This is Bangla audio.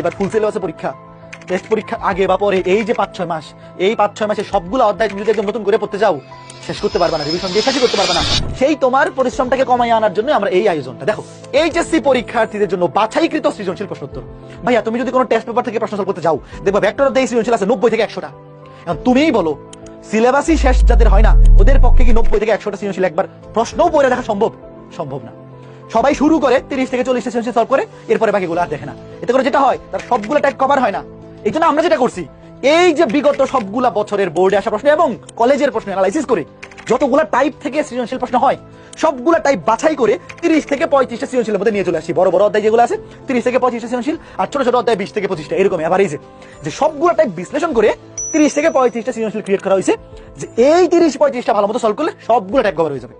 এবার ফুল সিলেবাসে পরীক্ষা। টেস্ট পরীক্ষা আগে বা পরে, এই যে পাঁচ, ছয় মাস, এই পাঁচ, ছয় মাসে সবগুলো অধ্যায় তুমি যদি একদম নতুন করে পড়তে যাও শেষ করতে পারবে না রিভিশন দিয়ে শেষই করতে পারবে না। সেই তোমার পরিশ্রমটাকে কমাই আনার জন্য আমরা এই আয়োজনটা। দেখো, এইচএসসি পরীক্ষার্থীদের জন্য বাছাইকৃত সৃজনশীল প্রশ্নোত্তর ভাইয়া, তুমি যদি কোনো টেস্ট পেপার থেকে প্রশ্ন করতে যাও দেখবা ভেক্টর অফ সৃজনশীল আছে নব্বই থেকে একশোটা। এখন তুমিই বলো সিলেবাসই শেষ যাদের হয় না, ওদের পক্ষে কি নব্বই থেকে একশোটা সৃজনশীল একবার প্রশ্নও পড়ে দেখা সম্ভব? সম্ভব না। সবাই শুরু করে তিরিশ থেকে চল্লিশটা সৃজনশীল সলভ করে, এরপরে বাকিগুলো আর দেখে না। এতে করে যেটা হয়, তার সবগুলো টাইপ কভার হয় না। এই জন্য আমরা যেটা করছি, এই যে বিগত সবগুলা বছরের বোর্ডে আসা প্রশ্ন এবং কলেজের প্রশ্ন অ্যানালাইসিস করে, যতগুলা টাইপ থেকে সৃজনশীল প্রশ্ন হয়, সবগুলা টাইপ বাছাই করে তিরিশ থেকে পঁয়ত্রিশটা সৃজনশীলের মধ্যে নিয়ে চলে আসি। বড় বড় অধ্যায় যেগুলো আছে, তিরিশ থেকে পঁয়ত্রিশটা সৃজনশীল আর ছোট ছোট অধ্যায় বিশ থেকে পঁচিশটা এরকম অ্যাভারেজে যে সবগুলো টাইপ বিশ্লেষণ করে তিরিশ থেকে পঁয়ত্রিশটা সৃজনশীল ক্রিয়েট করা হয়েছে, যে এই তিরিশ পঁয়ত্রিশটা ভালো মতো সলভ করলে সবগুলো টাইপ কভার হয়ে যাবে।